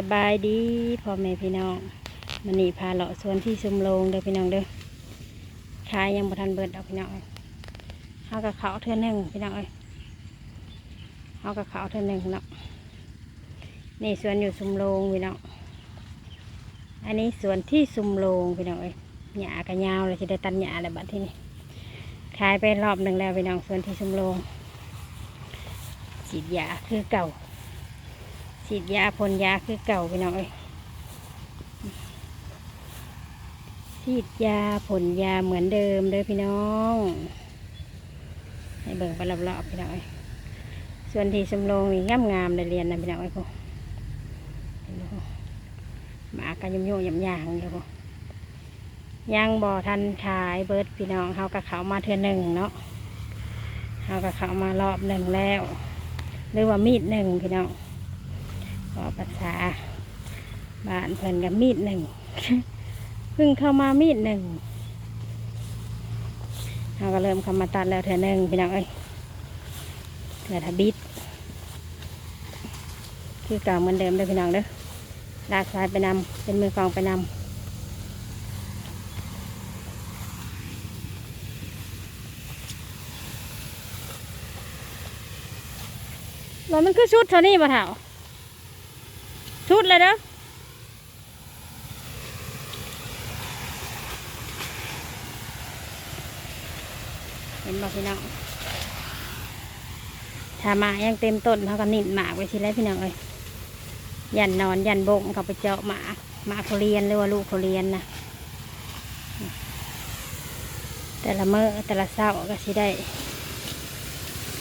สบายดีพ่อแม่พี่น้องมันนี่พาเลาะสวนที่ซุมโรงเด้อพี่น้องเด้อขายยังบ่ทันเบิดดอกพี่น้องเอ้ยเฮากับเขาเทื่อหนึ่งพี่น้องเอ้ยเฮากับเขาเทื่อหนึ่งเนาะนี่สวนอยู่ซุมโรงพี่น้องอันนี้สวนที่ซุมโรงพี่น้องเอ้ยหญ้าก็ยาวเลยจะได้ตัดหญ้าอะไรบัดที่นี่ขายไปรอบหนึ่งแล้วพี่น้องสวนที่ซุมโรงฉีดยาคือเก่า ฉีดยาพ่นยาคือเก่าพี่น้อยฉีดยาพ่นยาเหมือนเดิมเด้อพี่น้อง ให้เบิ่งไปรอบๆพี่น้องเอ้ยส่วนที่สำโรงนี่งามงามเลยเรียนนะพี่น้องเอ้พวกเห็นบ่หมากันยำโยยำยางเดี๋ยวพวกยังบ่ทันขายเบิดพี่น้องเฮากับเขามาเทื่อหนึ่งเนาะเฮากับเขามารอบหนึ่งแล้ว หรือว่ามีดหนึ่งพี่น้อง ขอภาษาบ้านเพิ่นกับมีดหนึ่งเพิ่งเข้ามามีดหนึ่งเราก็เริ่มเข้ามาตัดแล้วเถื่อหนึ่งพี่น้องเอ้ยเถื่อทบิดคือเก่าเหมือนเดิมเลยพี่น้องเด้อลากสายไปนำเป็นมือกองไปนำแล้วมันคือชุดเท่านี้บ่เท่า ชุดเลยเด้อเห็นบอกพี่น้องถ้ามายังเต็มต้นเขาก็นิ่มหมากไปสิแล้วพี่น้องเอ้ยยันนอนยันบงเขาไปเจาะหมาหมาเขาเรียนหรือว่าลูกเขาเรียนนะแต่ละเมื่อแต่ละเศร้าก็สิได้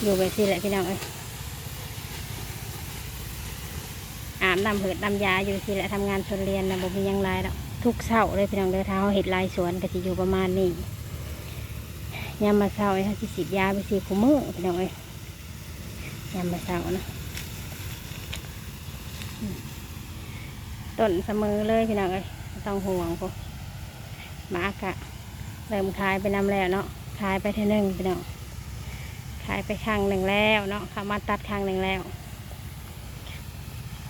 อยู่ไปสิแหละพี่น้องเอ้ย อาบน้ำเหือดน้ำยาอยู่ที่แหละทำงานชนเรียนนะบ่มียังไรแล้วทุกเช้าเลยพี่น้องเดินเท้าเห็ดลายสวนก็จะอยู่ประมาณนี้ยามมาเช้าไอ้เขาสิฉีดยาไปสี่ขูมือพี่น้องเอ้ยยามมาเช้านะต้นเสมอเลยพี่น้องเอ้ยต้องห่วงพวกหมากะเริ่มขายไปนำแล้วเนาะขายไปเท่านึงพี่น้องขายไปครั้งหนึ่งแล้วเนาะเขามาตัดครั้งหนึ่งแล้ว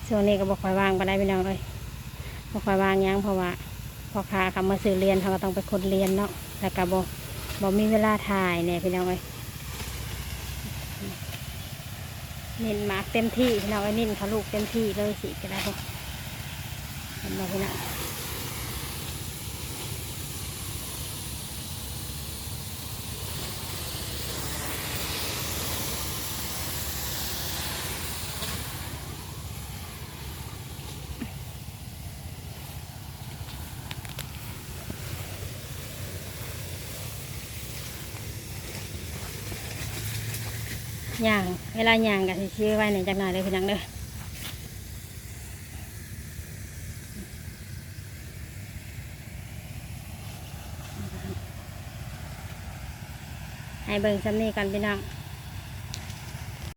ช่วงนี้ก็บอกคอยว่างไปได้พี่น้องเลยบอกคอยว่างยังเพราะว่าพอค้าเขามาสื่อเรียนเขาก็ต้องไปคนเรียนเนาะแต่ก็บอกบอกมีเวลาถ่ายเนี่ยพี่น้องเลยนินมากเต็มที่พี่น้องไอ้ยนินเขาลูกเต็มที่เลยสิก็ได้พวกเห็นบอกพี่น้อง ย่างเวลาย่างก็สิชื่อไว้หนจักหน่อยเลยพี่น้องเด้อให้เบิ่งซ้ำนี้กันพี่น้อง